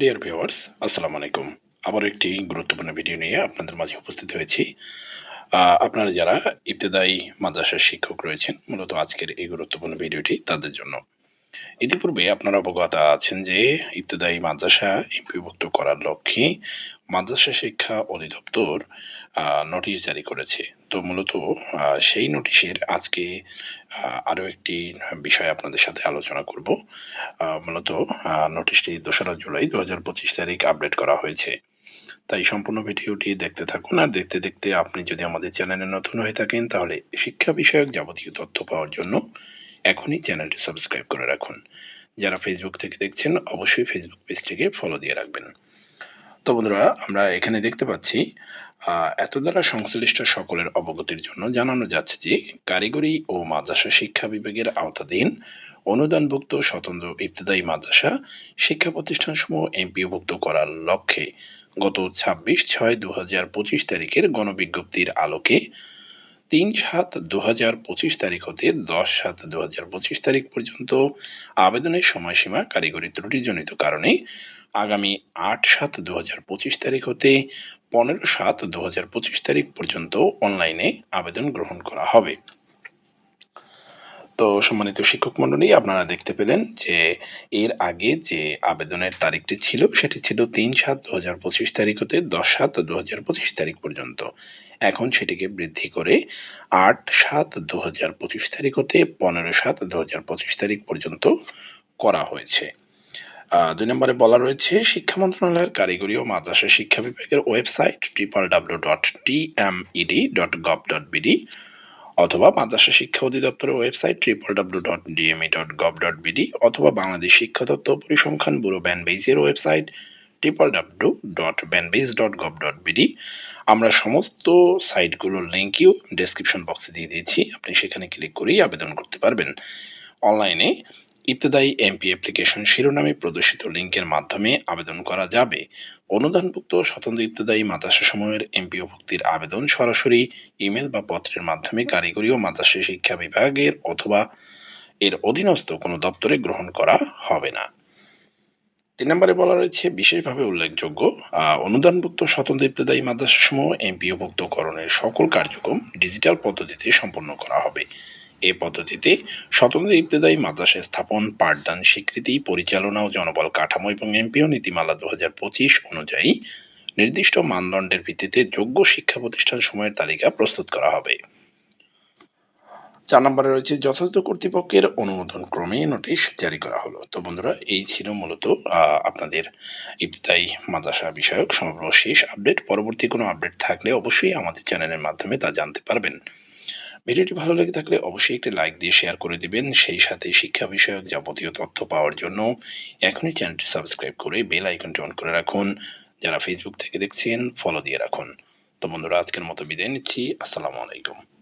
Deer viewers আসসালামু আলাইকুম। আবার একটি গুরুত্বপূর্ণ ভিডিও নিয়ে আপনাদের মাঝে উপস্থিত হয়েছি। আপনারা যারা ইবতেদায়ী মাদ্রাসার শিক্ষক রয়েছেন, মূলত আজকের এই গুরুত্বপূর্ণ ভিডিওটি তাদের জন্য। ইতিপূর্বে আপনারা অবগত আছেন যে ইবতেদায়ী মাদ্রাসা ইম্পিভুক্ত করার লক্ষ্যে মাদ্রাসা শিক্ষা অধিদপ্তর নোটিশ জারি করেছে। তো মূলত সেই নোটিশের আজকে আরও একটি বিষয় আপনাদের সাথে আলোচনা করব। মূলত নোটিশটি দোসরা জুলাই দু হাজার পঁচিশ তারিখ আপডেট করা হয়েছে। তাই সম্পূর্ণ ভিডিওটি দেখতে থাকুন আর দেখতে দেখতে আপনি যদি আমাদের চ্যানেলে নতুন হয়ে থাকেন, তাহলে শিক্ষা বিষয়ক যাবতীয় তথ্য পাওয়ার জন্য এখনই চ্যানেলটি সাবস্ক্রাইব করে রাখুন। যারা ফেসবুক থেকে দেখছেন, অবশ্যই ফেসবুক পেজটিকে ফলো দিয়ে রাখবেন। তো বন্ধুরা, আমরা এখানে দেখতে পাচ্ছি এত দ্বারা সংশ্লিষ্ট সকলের অবগতির জন্য জানানো যাচ্ছে যে, কারিগরি ও মাদ্রাসা শিক্ষা বিভাগের আওতাধীন অনুদানভুক্ত স্বতন্ত্র ইবতদায়ী মাদ্রাসা শিক্ষা প্রতিষ্ঠানসমূহ এমপিওভুক্ত করার লক্ষ্যে গত ছাব্বিশ ছয় দু হাজার পঁচিশ তারিখের গণবিজ্ঞপ্তির আলোকে তিন সাত দু হাজার পঁচিশ তারিখ হতে দশ সাত দু হাজার পঁচিশ তারিখ পর্যন্ত আবেদনের সময়সীমা কারিগরি ত্রুটিজনিত কারণে আগামী আট সাত দু হাজার পঁচিশ তারিখ হতে পনেরো সাত দু হাজার পঁচিশ তারিখ পর্যন্ত অনলাইনে আবেদন গ্রহণ করা হবে। তো সম্মানিত শিক্ষক মণ্ডলী, আপনারা দেখতে পেলেন যে এর আগে যে আবেদনের তারিখটি ছিল, সেটি ছিল তিন সাত দু হাজার পঁচিশ তারিখ হতে দশ সাত দু হাজার পঁচিশ তারিখ পর্যন্ত। এখন সেটিকে বৃদ্ধি করে আট সাত দু হাজার পঁচিশ তারিখ হতে পনেরো সাত দু হাজার পঁচিশ তারিখ পর্যন্ত করা হয়েছে। দুই নম্বরে বলা রয়েছে, শিক্ষা মন্ত্রণালয়ের কারিগরি ও মাদ্রাসা শিক্ষা বিভাগের website triple W dot TMED dot gov dot BD অথবা মাদ্রাসা শিক্ষা অধিদপ্তরের website triple W dot DME dot gov dot BD অথবা বাংলাদেশ শিক্ষা তত্ত্ব পরিসংখ্যান bureau ব্যানবেইজের website triple W dot Banbeis dot gov dot BD আমরা সমস্ত সাইটগুলোর লিঙ্কইও ডেসক্রিপশন বক্সে দিয়ে দিয়েছি, আপনি সেখানে ক্লিক করেই আবেদন করতে পারবেন। অনলাইনে ইবতদায়ী এমপি অ্যাপ্লিকেশন শিরোনামে প্রদর্শিত লিঙ্কের মাধ্যমে আবেদন করা যাবে। অনুদানভুক্ত স্বতন্ত্র ইবতদায়ী মাদ্রাসা সমূহের এমপিও ভুক্তির আবেদন সরাসরি ইমেল বা পত্রের মাধ্যমে কারিগরি ও মাদ্রাসা শিক্ষা বিভাগের অথবা এর অধীনস্থ কোনো দপ্তরে গ্রহণ করা হবে না। তিন নম্বরে বলা রয়েছে, বিশেষভাবে উল্লেখযোগ্য অনুদানভুক্ত স্বতন্ত্র ইবতদায়ী মাদ্রাসা সমূহ এমপিও ভুক্তকরণের সকল কার্যক্রম ডিজিটাল পদ্ধতিতে সম্পন্ন করা হবে। এই পদ্ধতিতে স্বতন্ত্র ইবতদায়ী মাদ্রাসা স্থাপন, পাঠদান, স্বীকৃতি, পরিচালনা ও জনবল কাঠামো এবং এমপিও নীতিমালা দু হাজার পঁচিশ অনুযায়ী নির্দিষ্ট মানদণ্ডের ভিত্তিতে যোগ্য শিক্ষা প্রতিষ্ঠান সময়ের তালিকা প্রস্তুত করা হবে। চার নম্বরে রয়েছে, যথাযথ কর্তৃপক্ষের অনুমোদন ক্রমে নোটিশ জারি করা হলো। তো বন্ধুরা, এই ছিল মূলত আপনাদের ইবতদায়ী মাদ্রাসা বিষয়ক সর্বশেষ আপডেট। পরবর্তী কোনো আপডেট থাকলে অবশ্যই আমাদের চ্যানেলের মাধ্যমে তা জানতে পারবেন। ভিডিওটি ভালো লেগে থাকলে অবশ্যই একটি লাইক দিয়ে শেয়ার করে দিবেন। সেই সাথে শিক্ষা বিষয়ক যাবতীয় তথ্য পাওয়ার জন্য এখনই চ্যানেলটি সাবস্ক্রাইব করে বেল আইকনটি অন করে রাখুন। যারা ফেসবুক থেকে দেখছেন ফলো দিয়ে রাখুন। তো বন্ধুরা, আজকের মতো বিদায় নিচ্ছি। আসসালামু আলাইকুম।